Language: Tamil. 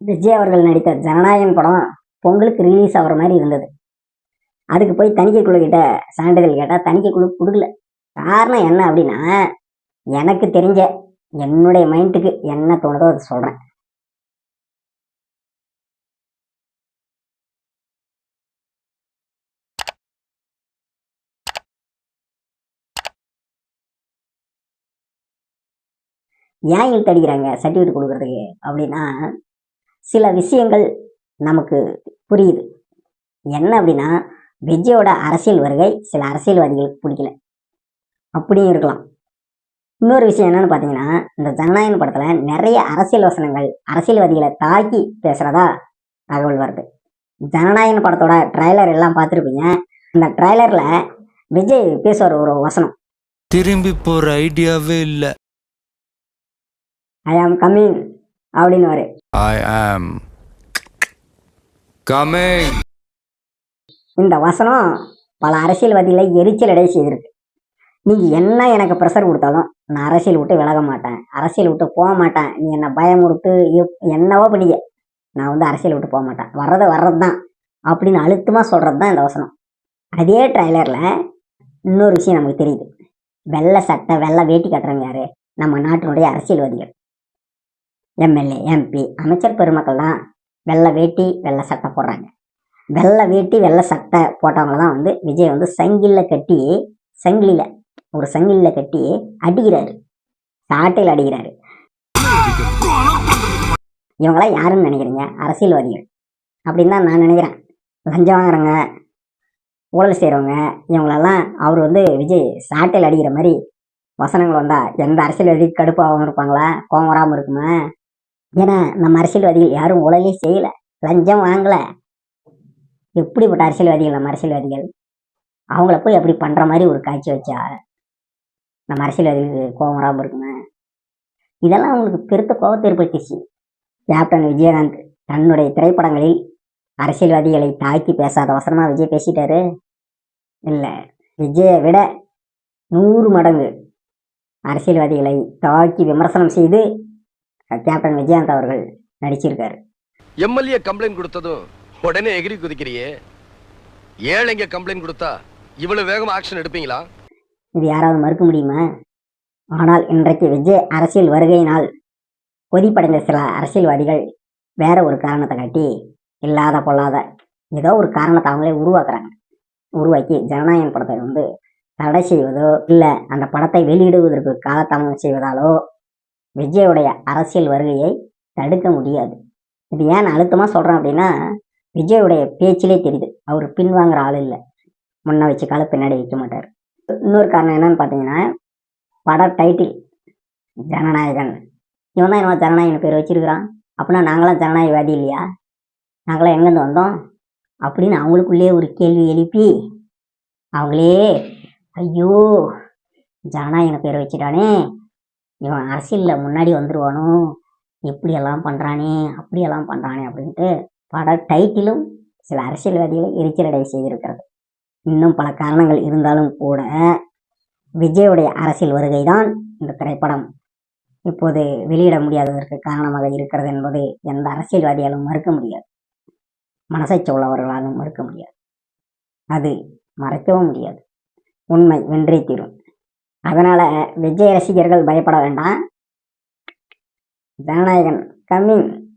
விஜய் அவர்கள் நடித்த ஜனநாயகன் படம் பொங்கலுக்கு ரிலீஸ் ஆகிற மாதிரி இருந்தது. அதுக்கு போய் தணிக்கை குழு கிட்ட சான்றிதழ் கேட்டால் தணிக்கை குழு கொடுக்கல. காரணம் என்ன அப்படின்னா எனக்கு தெரிஞ்ச என்னுடைய மைண்டுக்கு என்ன தோணுதோ அதை சொல்கிறேன் ஏன் இழுத்து அடிக்கிறாங்க? சர்டிஃபிகேட் கொடுக்கறதுக்கு அப்படின்னா சில விஷயங்கள் நமக்கு புரியுது. என்ன அப்படின்னா விஜயோட அரசியல் வருகை சில அரசியல்வாதிகளுக்கு பிடிக்கல. அப்படியும் இருக்கலாம். இன்னொரு விஷயம் என்னன்னு பார்த்தீங்கன்னா இந்த ஜனநாயகன் படத்தில் நிறைய அரசியல் வசனங்கள் அரசியல்வாதிகளை தாக்கி பேசுகிறதா தகவல் வருது. ஜனநாயகன் படத்தோட ட்ரைலர் எல்லாம் பார்த்துருப்பீங்க அந்த ட்ரைலரில் விஜய் பேசுவார் ஒரு வசனம். திரும்பி போற ஐடியாவே இல்ல. ஐ ஆம் கம்மிங் அப்படின்னு ஐ ஆம் கமிங் இந்த வசனம் பல அரசியல்வாதிகளை எரிச்சல் அடைய செய்திருக்கு. நீங்க என்ன எனக்கு ப்ரெஷர் கொடுத்தாலும் நான் அரசியல் விட்டு விலக மாட்டேன். அரசியல் விட்டு போக மாட்டேன். நீ என்ன பயம் கொடுத்து என்னவோ பண்ணிக்க நான் வந்து அரசியல் விட்டு போக மாட்டேன். வர்றது வர்றது தான் அப்படின்னு அழுத்தமா சொல்றது தான் இந்த வசனம். அதே ட்ரைலர்ல இன்னொரு விஷயம் நமக்கு தெரியுது. வெள்ளை சட்டை வெள்ளை வேட்டி கட்டுறவங்க யாரு? நம்ம நாட்டினுடைய அரசியல்வாதிகள். எம்எல்ஏ எம்பி அமைச்சர் பெருமக்கள் தான் வெள்ளை வேட்டி வெள்ளை சட்டை போடுறாங்க. வெள்ளை வேட்டி வெள்ளை சட்டை போட்டவங்கள தான் வந்து விஜய் வந்து சங்கிலில் கட்டி சங்கிலியில் ஒரு சங்கிலியில் கட்டி அடிக்கிறாரு. சாட்டையில் அடிக்கிறாரு. இவங்களாம் யாருன்னு நினைக்கிறீங்க? அரசியல்வாதிகள். அப்படின்னு தான் நான் நினைக்கிறேன். லஞ்சம் வாங்குறவங்க ஊழல் செய்கிறவங்க இவங்களெல்லாம் அவர் வந்து விஜய் சாட்டையில் அடிக்கிற மாதிரி வசனங்கள் வந்தா எந்த அரசியல்வாதி கடுப்பாகவும் இருப்பாங்களா? கோவம் வராமல் இருக்குமா? ஏன்னா நம்ம அரசியல்வாதிகள் யாரும் ஊழலே செய்யலை லஞ்சம் வாங்கலை. எப்படிப்பட்ட அரசியல்வாதிகள் நம்ம அரசியல்வாதிகள்? அவங்கள போய் அப்படி பண்ற மாதிரி ஒரு காட்சி வச்சா நம்ம அரசியல்வாதிகளுக்கு கோபம் வராமல் இருக்குமே? இதெல்லாம் அவங்களுக்கு பெருத்த கோபத்தை ஏற்படுத்திச்சு கேப்டன் விஜயகாந்த் தன்னுடைய திரைப்படங்களில் அரசியல்வாதிகளை தாக்கி பேசாத அவசரமாக விஜய் பேசிட்டாரு. இல்லை விஜயை விட நூறு மடங்கு அரசியல்வாதிகளை தாக்கி விமர்சனம் செய்து கேப்டன் விஜயகாந்த் அவர்கள் நடிச்சிருக்காரு. எம்எல்ஏ கம்ப்ளைண்ட் கொடுத்ததும் உடனே எகிரி குதிக்கிறியே. ஏழைங்க கம்ப்ளைண்ட் கொடுத்தா இவ்வளவு வேகமா ஆக்ஷன் எடுப்பீங்களா? இது யாராவது மறுக்க முடியுமா? ஆனால் இன்றைக்கு விஜய் அரசியல் வருகையினால் கொதிப்படைந்த சில அரசியல்வாதிகள் வேற ஒரு காரணத்தை காட்டி இல்லாத பொல்லாத ஏதோ ஒரு காரணத்தை அவங்களே உருவாக்குறாங்க. உருவாக்கி ஜனநாயகன் படத்தை வந்து தடை செய்வதோ இல்லை அந்த படத்தை வெளியிடுவதற்கு காலதாமதம் செய்வதாலோ விஜயோடைய அரசியல் வருகையை தடுக்க முடியாது. இது ஏன் அழுத்தமாக சொல்கிறேன் அப்படின்னா விஜயோடைய பேச்சிலே தெரியுது. அவர் பின்வாங்குற ஆள் இல்லை. முன்ன வச்சு கால பின்னாடி வைக்க மாட்டார். இன்னொரு காரணம் என்னன்னு பார்த்தீங்கன்னா பட டைட்டில் ஜனநாயகன். இவன் தான் என்ன ஜனநாயகன் பேர் வச்சிருக்கிறான். அப்படின்னா நாங்களாம் ஜனநாயகவாதி இல்லையா? நாங்களாம் எங்கேருந்து வந்தோம்? அப்படின்னு அவங்களுக்குள்ளேயே ஒரு கேள்வி எழுப்பி அவங்களே ஐயோ ஜனநாயகன் பேர் வச்சுட்டானே. இவன் அரசியலில் முன்னாடி வந்துடுவானோ இப்படியெல்லாம் பண்ணுறானே அப்படியெல்லாம் பண்ணுறானே அப்படின்ட்டு பட டைட்டிலும் சில அரசியல்வாதிகளை எரிச்சலடை செய்திருக்கிறது. இன்னும் பல காரணங்கள் இருந்தாலும் கூட விஜயுடைய அரசியல் வருகை தான் இந்த திரைப்படம். இப்போது வெளியிட முடியாததற்கு காரணமாக இருக்கிறது என்பது எந்த அரசியல்வாதியாலும் மறுக்க முடியாது. மனசை உள்ளவர்களாலும் மறுக்க முடியாது. அது மறைக்கவும் முடியாது. உண்மை வென்றே தீரும். அதனால விஜய் ரசிகர்கள் பயப்பட வேண்டாம். ஜனநாயகன் கம்மிங்